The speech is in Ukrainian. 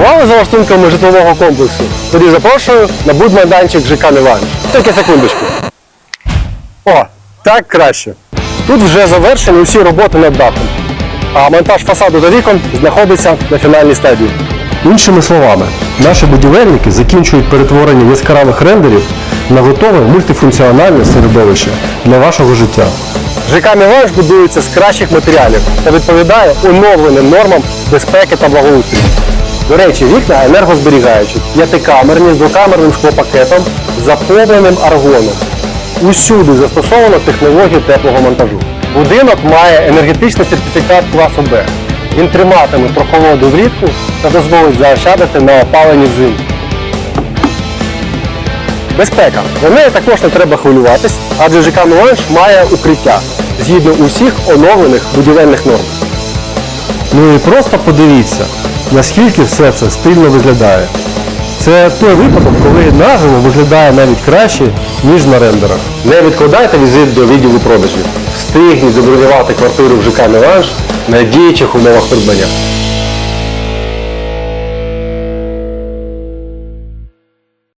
Слідкували за лаштунками житлового комплексу? Тоді запрошую на будмайданчик ЖК Мілан. Тільки секундочку. О, так краще. Тут вже завершені усі роботи над дахом. А монтаж фасаду та вікон знаходиться на фінальній стадії. Іншими словами, наші будівельники закінчують перетворення яскравих рендерів на готове мультифункціональне середовище для вашого життя. ЖК Міланж будується з кращих матеріалів та відповідає оновленим нормам безпеки та благоустрою. До речі, вікна енергозберігаючі, п'ятикамерні з двокамерним склопакетом, заповненим аргоном. Усюди застосовано технологію теплого монтажу. Будинок має енергетичний сертифікат класу Б. Він триматиме прохолоду влітку та дозволить заощадити на опаленні взимку. Безпека. За нею також не треба хвилюватись, адже ЖК Меланж має укриття згідно усіх оновлених будівельних норм. Ну і просто подивіться, наскільки все це стильно виглядає. Це той випадок, коли наживо виглядає навіть краще, ніж на рендерах. Не відкладайте візит до відділу продажів. Встигніть забронювати квартиру в ЖК Меланж на діючих умовах придбання.